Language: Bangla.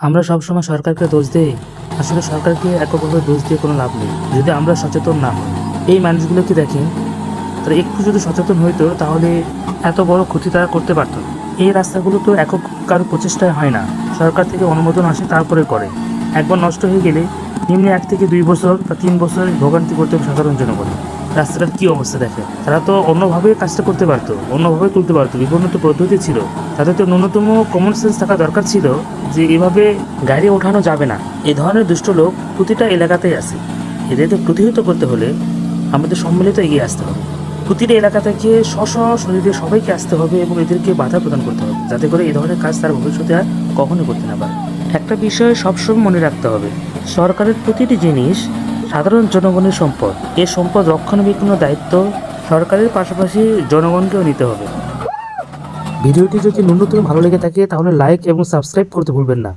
আমরা সবসময় সরকারকে দোষ দেই, আসলে সরকারকে এককভাবে দোষ দিয়ে কোনো লাভ নেই, যদি আমরা সচেতন না হই। এই মানুষগুলোকে দেখেন তারা একটু যদি সচেতন হইতো, তাহলে এত বড় ক্ষতি তারা করতে পারত। এই রাস্তাগুলো তো একক কারও প্রচেষ্টায় হয় না। সরকার থেকে অনুমোদন আসে, তারপরে করে। একবার নষ্ট হয়ে গেলে নিম্নে এক থেকে দুই বছর বা তিন বছর ভোগান্তি করতে হবে সাধারণ জনগণ রাস্তাটার কী অবস্থা দেখে? তারা তো অন্যভাবে কাজটা করতে পারতো, অন্যভাবে তুলতে পারতো বিভিন্ন তো পদ্ধতি ছিল। তাদের তো ন্যূনতম কমন সেন্স থাকা দরকার ছিল যে এভাবে গাড়ি ওঠানো যাবে না। এ ধরনের দুষ্ট লোক প্রতিটা এলাকাতেই আছে। এদেরকে প্রতিহত করতে হলে আমাদের সম্মিলিত এগিয়ে আসতে হবে। প্রতিটা এলাকা থেকে স্ব শরীরে সবাইকে আসতে হবে এবং এদেরকে বাধা প্রদান করতে হবে, যাতে করে এই ধরনের কাজ তার ভবিষ্যতে আর কখনো করতে না পারে। একটা বিষয় সবসময় মনে রাখতে হবে। সরকারের প্রতিটি জিনিস সাধারণ জনগণের সম্পদ। এ সম্পদ রক্ষণাবেক্ষণের দায়িত্ব সরকারের পাশাপাশি জনগণকেও নিতে হবে। ভিডিওটি যদি ন্যূনতম ভালো লেগে থাকে, তাহলে লাইক এবং সাবস্ক্রাইব করতে ভুলবেন না।